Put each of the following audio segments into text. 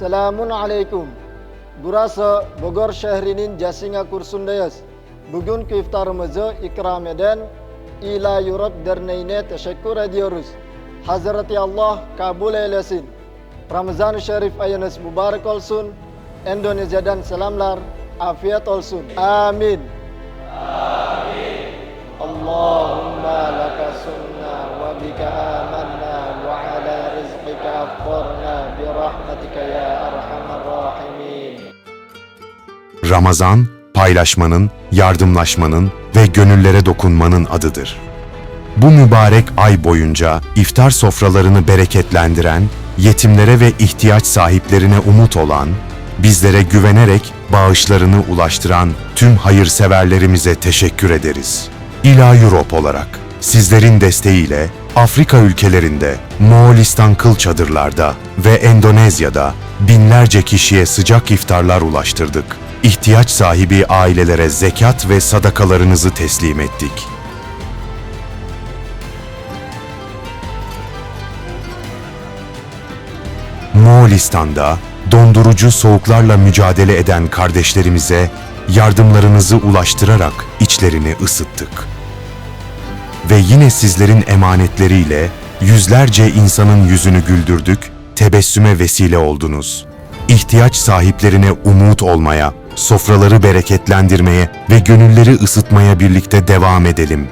Selamun aleyküm. Burası Bogor şehrinin Jasinga Kursundayız. Bugünkü iftarımızı ikram eden İla Europe Derneği'ne teşekkür ediyoruz. Hazreti Allah kabul eylesin. Ramazan-ı Şerif ayınız mübarek olsun. Endonezya'dan selamlar, afiyet olsun. Amin. Allahumma laka sunna ve bika Ramazan, paylaşmanın, yardımlaşmanın ve gönüllere dokunmanın adıdır. Bu mübarek ay boyunca iftar sofralarını bereketlendiren, yetimlere ve ihtiyaç sahiplerine umut olan, bizlere güvenerek bağışlarını ulaştıran tüm hayırseverlerimize teşekkür ederiz. İla Europe olarak sizlerin desteğiyle Afrika ülkelerinde, Moğolistan kıl çadırlarda ve Endonezya'da binlerce kişiye sıcak iftarlar ulaştırdık. İhtiyaç sahibi ailelere zekat ve sadakalarınızı teslim ettik. Moğolistan'da dondurucu soğuklarla mücadele eden kardeşlerimize yardımlarınızı ulaştırarak içlerini ısıttık. Ve yine sizlerin emanetleriyle yüzlerce insanın yüzünü güldürdük, tebessüme vesile oldunuz. İhtiyaç sahiplerine umut olmaya, sofraları bereketlendirmeye ve gönülleri ısıtmaya birlikte devam edelim.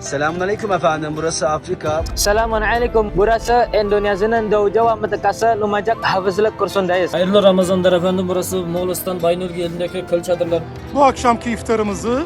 Selamünaleyküm efendim. Burası Afrika. Assalamualaikum. Burası Endonezya'nın doğu Jawa mıntıkası Lumacak Hafızlık Kursu'ndayız. Hayırlı Ramazanlar efendim. Burası Moğolistan Baynurgi elindeki kıl çadırlar. Bu akşamki iftarımızı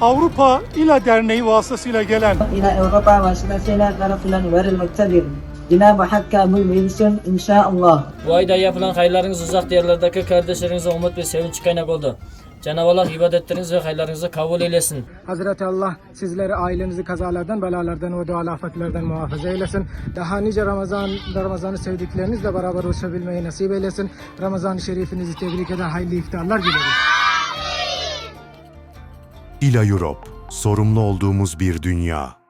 Avrupa İLA Derneği vasıtasıyla gelen İLA Avrupa vasıtasıyla tarafından verilmektedir. Cenab-ı Hakk'a mümin inşallah. Bu ayda yapılan hayırlarınız uzak diyarlardaki kardeşlerinize umut ve sevinç kaynak oldu. Cenab-ı Allah ibadetleriniz ve hayırlarınızı kabul eylesin. Hazreti Allah sizleri ailenizi kazalardan, belalardan ve doğal afetlerden muhafaza eylesin. Daha nice Ramazan, Ramazan'ı sevdiklerinizle beraber ulaşabilmeyi nasip eylesin. Ramazan-ı Şerifinizi tebrik eder, hayırlı iftarlar dileriz. İla Europe, sorumlu olduğumuz bir dünya.